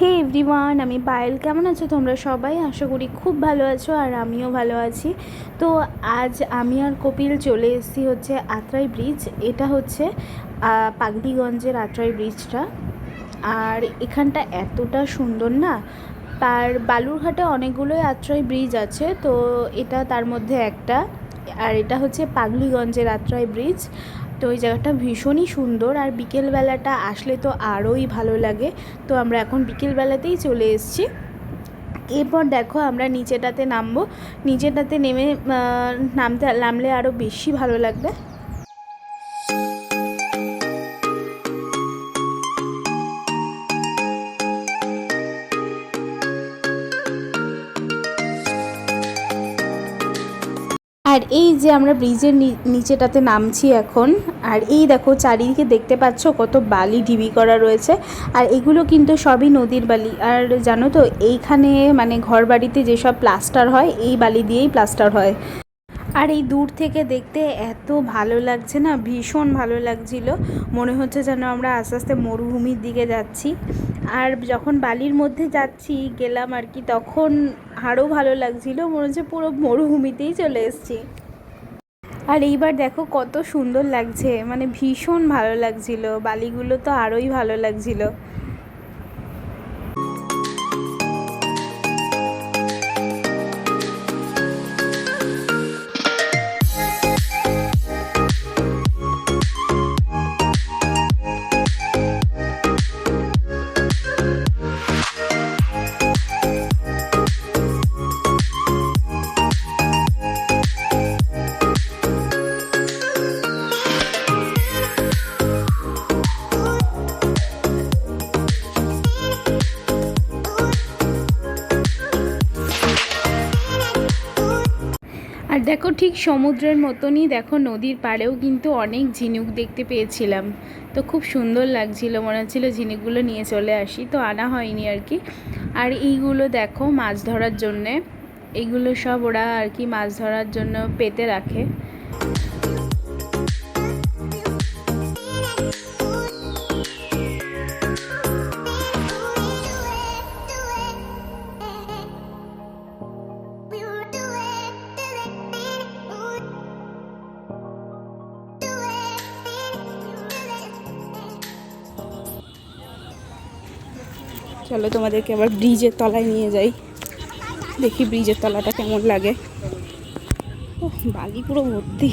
হে everyone আমি পায়েল। কেমন আছো তোমরা সবাই? আশা করি খুব ভালো আছো আর আমিও ভালো আছি। তো আজ আমি আর কপিল চলে এসেছি হচ্ছে আত্রাই ব্রিজ এটা হচ্ছে পাগলিগঞ্জের আত্রাই ব্রিজটা আর এখানটা এতটা সুন্দর না? আর বালুরঘাটে অনেকগুলোই আত্রাই ব্রিজ আছে, তো এটা তার মধ্যে একটা। আর এটা হচ্ছে পাগলিগঞ্জের আত্রাই ব্রিজ তো ওই জায়গাটা ভীষণই সুন্দর আর বিকেলবেলাটা আসলে তো আরোই ভালো লাগে। তো আমরা এখন বিকেলবেলাতেই চলে এসেছি। এরপর দেখো আমরা নিচেটাতে নামবো। নিচেটাতে নেমে নামতে, নামলে আরও বেশি ভালো লাগবে। আর এই যে আমরা ব্রিজের নিচেটাতে নামছি এখন, আর এই দেখো চারিদিকে দেখতে পাচ্ছ কত বালি ঢিবি করা রয়েছে, আর এগুলো কিন্তু সবই নদীর বালি। আর জানো তো, এইখানে মানে ঘর বাড়িতে যেসব প্লাস্টার হয়, এই বালি দিয়েই প্লাস্টার হয়। আর এই দূর থেকে দেখতে এত ভালো লাগছে না, ভীষণ ভালো লাগছিল। মনে হচ্ছে যেন আমরা আস্তে আস্তে মরুভূমির দিকে যাচ্ছি। আর যখন বালির মধ্যে যাচ্ছি, গেলাম আর কি, তখন আরও ভালো লাগছিল। মনে হচ্ছে পুরো মরুভূমিতেই চলে এসেছি। আর এইবার দেখো কত সুন্দর লাগছে। মানে ভীষণ ভালো লাগছিল। বালিগুলো তো আরোই ভালো লাগছিল। আর দেখো ঠিক সমুদ্রের মতনই দেখো নদীর পাড়েও কিন্তু অনেক ঝিনুক দেখতে পেয়েছিলাম। তো খুব সুন্দর লাগছিল, মনে হচ্ছিল ঝিনুকগুলো নিয়ে চলে আসি। তো আনা হয়নি আর কি। আর এইগুলো দেখো মাছ ধরার জন্যে। এইগুলো সব ওরা আর কি মাছ ধরার জন্য পেতে রাখে। চলো তোমাদেরকে আবার ব্রিজের তলায় নিয়ে যাই। দেখি ব্রিজের তলাটা কেমন লাগে। বালি পুরো ভর্তি।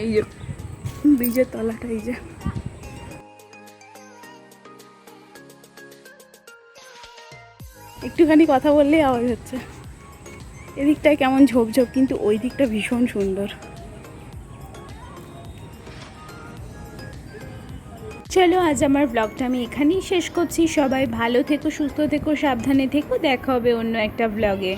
এই যে, ব্রিজের তলাটা এই যে। একটুখানি কথা বললেই আওয়াজ হচ্ছে। এদিকটায় কেমন ঝোপঝোপ, কিন্তু ওই দিকটা ভীষণ সুন্দর। চলো, আজ আমার ব্লগটা আমি এখানেই শেষ করছি। সবাই ভালো থেকো, সুস্থ থেকো, সাবধানে থেকো। দেখা হবে অন্য একটা ব্লগে